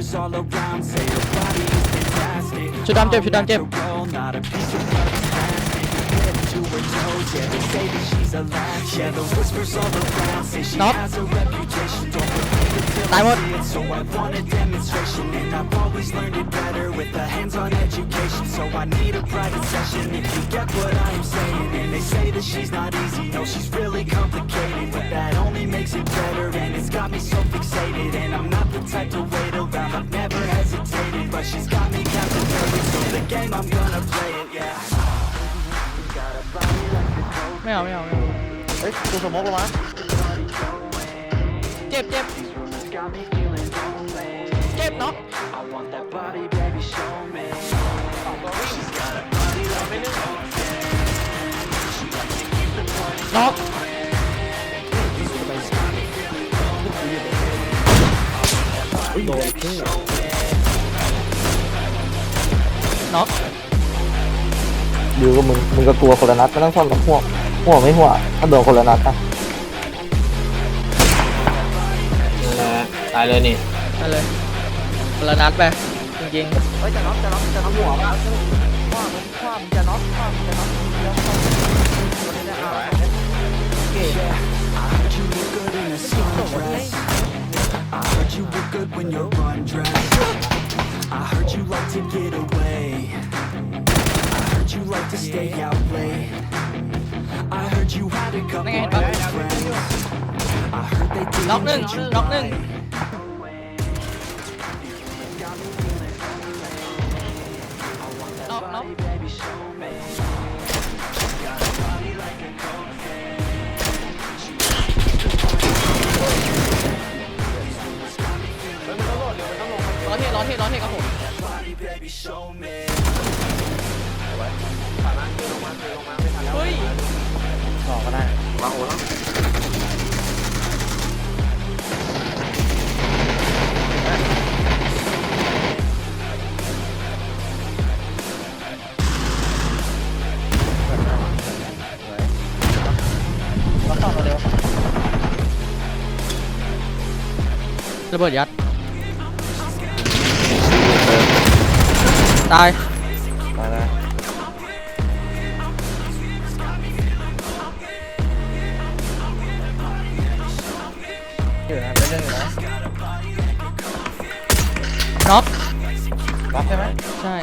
haters all around say your body is fantastic. Shoot down, Jeff, shoot down, Jeff. Not a piece of luck plastic. Head to her toes, yeah, they say that she's a latch. Yeah, the whispers all around say she Stop. has a reputation. Don't believe it till I see it, so I want a demonstration. And I've always learned it better with a hands-on education. So I need a private session if you get what I am saying. And they say that she's not easy, no, she's really complicated. But that only makes it better, and it's got me so fixated. And I'm not the type to wait around I've never hesitated But she's got me captivated So the game, I'm gonna play it, yeah ไม่เอาไม่เอาไม่เอา เฮ้ยกูสมมติลงมา เจ็บเจ็บเจ็บเนาะ น็อกอยู่กับมึงมึงก็กลัวคนละนัดไม่ต้องชอบกับพวกพวกไม่หัวถ้าโดนคนละนัดอะตายเลยนี่ไปเลยคนละนัดไปจริงเฮ้ยจะน็อกจะน็อกจะน็อกหัวว่าว่ามันว่ามันจะน็อกว่ามันจะน็อก good when you're undressed I heard you like to get away I heard you like to stay out late I heard you had a couple Nè, bấm. of friends I heard they ๆ didn't น็อกหนึ่ง treat you น็อกหนึ่ง right น็อกน็อก Baby, show me อนเทร้อนเทร้อนเทครับผม Body, baby, show me เฮ้ยต่อก็ได้วางโอ้แล้วระเบิดยัด ตาย มาแล้ว อยู่นะเป็นเรื่องอยู่นะ น็อก รับใช่ไหม ใช่